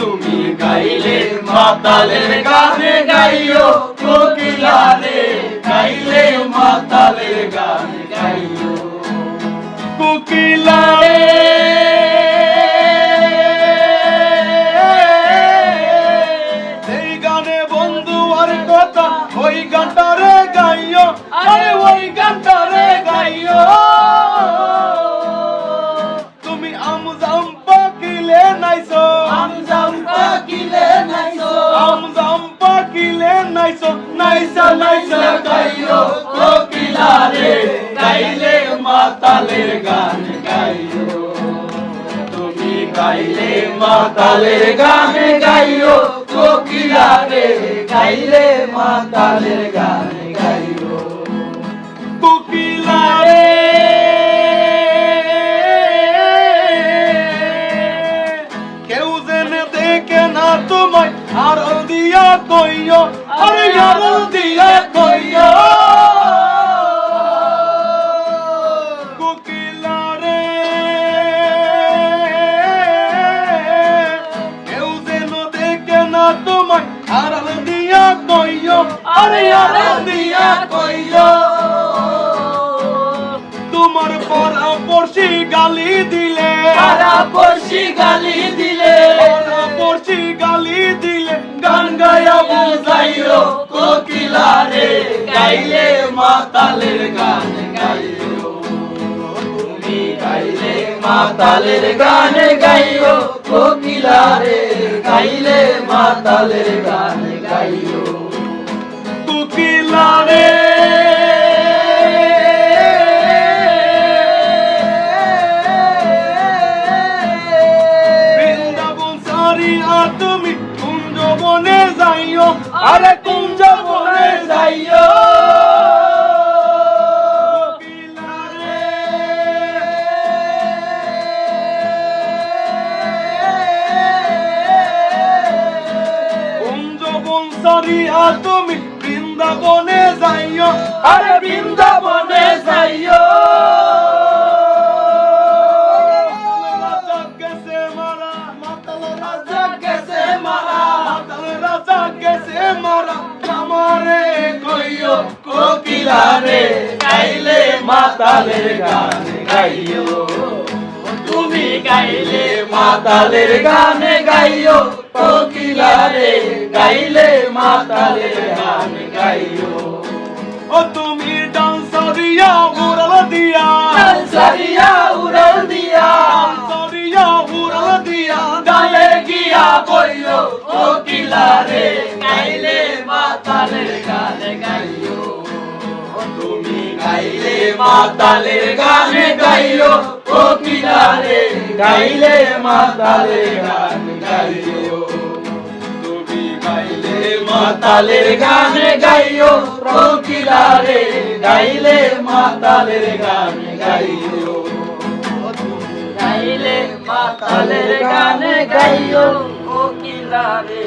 তুমি গাইলে, মাতালের গানে গাইও কোকিলা রে গাইলে, মাতালের গানে গাইও। কোকিলা রে এই গানে বন্ধু আর কথা, ওই গানটা রে গাইও। আরে ওই গানটা নাইছো নাইসা নাইসা গাইও কোকিলা গাইলে মাতালের গান গাইও তুমি গাইলে মাতালের গান গাইও কোকিলা গাইলে মাতালের গান গাইও কোকিলা কেউ যেন দেখে না তোমায়, আর দিয়া কইও তোমার পরা পড়শি গালি দিলে তারা পড়শি গালি দিলে পরা পড়শি গালি দিলে, গান গায়া বুঝাইও। কোকিলা রে গাইলে মাতালের গান গাইও। তুমি গাইলে মাতালের গান গাইও কোকিলা রে গাইলে মাতালের গান গাইও। কোকিলা রে বৃন্দাবন সারিয়া তুমি কুঞ্জ যাইও। আরে সারিয়া তুমি বৃন্দাবনে যাইও। আরে বৃন্দাবনে যাইও। আমারে কইও গাইলে মাতালের গান গাইও। তুমি গাইলে মাতালের গান গাইও, কোকিলা গাইলে মাতালের গান গাইও ও তুমি ডান্সারিয়া উড়াল দিয়া। সারিয়া উড়াল দিয়া। ডান্সারিয়া উড়াল দিয়া। গালে গিয়া কইও কোকিলা রে গাইলে মাতালের গান গাইও তুমি গাইলে মাতালের গান গাইও কোকিলা রে গাইলে মাতালের গান গাইও মাতালের গান গাইও কোকিলা রে গাইলে মাতালের গান গাইও। গাইলে মাতালের গান গাইও কোকিলা রে